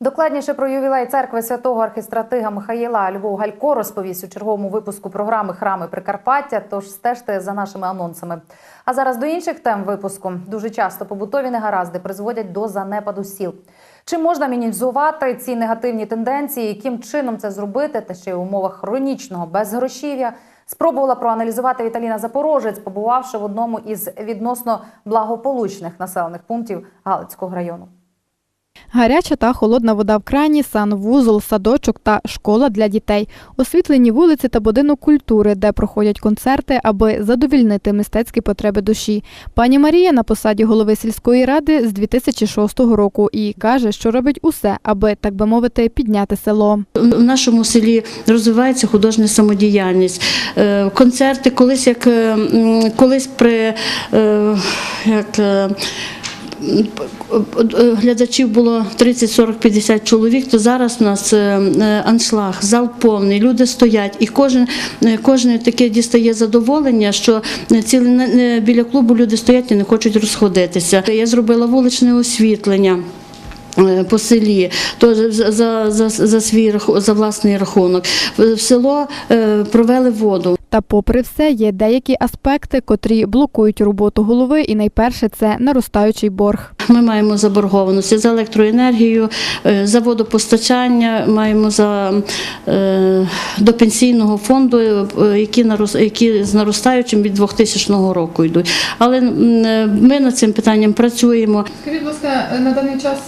Докладніше про ювілей церкви святого архістратига Михаїла Львов Галько розповість у черговому випуску програми Храми Прикарпаття. Тож стежте за нашими анонсами. А зараз до інших тем випуску дуже часто побутові негаразди призводять до занепаду сіл. Чи можна мінімізувати ці негативні тенденції? Яким чином це зробити? Та ще й в умовах хронічного безгрошів'я спробувала проаналізувати Віталіна Запорожець, побувавши в одному із відносно благополучних населених пунктів Галицького району. Гаряча та холодна вода в крані, санвузол, садочок та школа для дітей, освітлені вулиці та будинок культури, де проходять концерти, аби задовільнити мистецькі потреби душі. Пані Марія на посаді голови сільської ради з 2006 року і каже, що робить усе, аби так би мовити, підняти село. В нашому селі розвивається художня самодіяльність. Е, Концерти колись як е, колись при е, як. Е, Глядачів було 30, 40, 50 чоловік, то зараз у нас е, е, аншлаг, зал повний, люди стоять, і кожен, кожен таке дістає задоволення, що ціле біля клубу люди стоять і не хочуть розходитися. Я зробила вуличне освітлення по селі, то за, за, за, свій за власний рахунок. В село провели воду. Та, попри все, є деякі аспекти, котрі блокують роботу голови, і найперше це наростаючий борг. Ми маємо заборгованості за електроенергію, е, за водопостачання, маємо за е, до пенсійного фонду, е, які які з наростаючим від 2000 року йдуть. Але ми над цим питанням працюємо. Скажіть, будь ласка, на даний час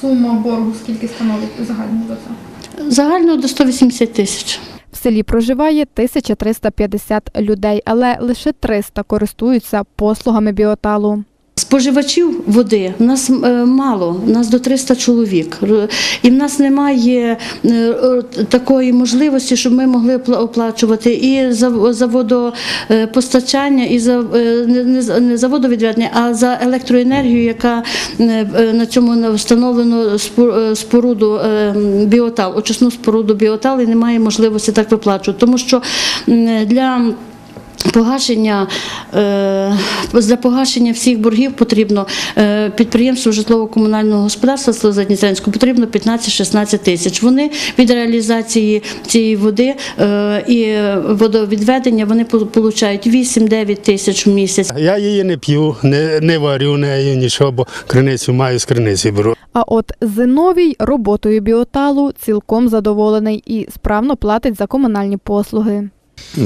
сума боргу скільки становить загально за це? Загально до 180 тисяч. Селі проживає 1350 людей, але лише 300 користуються послугами біоталу. Споживачів води в нас е, мало, в нас до 300 чоловік. І в нас немає е, такої можливості, щоб ми могли пла- оплачувати і за, водопостачання, і за е, не, за- не за водовідведення, а за електроенергію, яка на цьому встановлено спо- споруду біотал, очисну споруду біотал, і немає можливості так виплачувати. Тому що для Погашення е, для погашення всіх боргів потрібно е, підприємству житлово-комунального господарства Задністрянського потрібно 15-16 тисяч. Вони від реалізації цієї води е, і водовідведення вони пол- получають 8-9 тисяч в місяць. Я її не п'ю, не, не варю нею нічого, бо криницю маю з криниці беру. А от Зиновій роботою біоталу цілком задоволений і справно платить за комунальні послуги.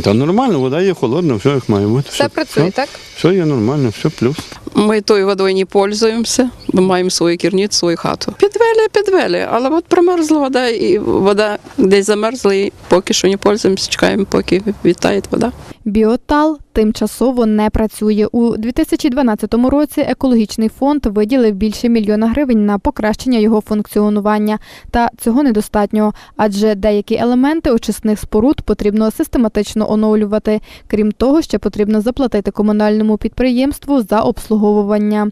Та нормально, вода є холодна, все як має бути. Все працює, так? Все є нормально, все плюс. Ми тою водою не пользуємося, ми маємо свою керницю, свою хату. Підвели, підвели, але от промерзла вода, і вода десь замерзла, і поки що не пользуємося, чекаємо, поки відтає вода. Біотал тимчасово не працює. У 2012 році екологічний фонд виділив більше мільйона гривень на покращення його функціонування. Та цього недостатньо, адже деякі елементи очисних споруд потрібно систематично оновлювати. Крім того, ще потрібно заплатити комунальному підприємству за обслуговування.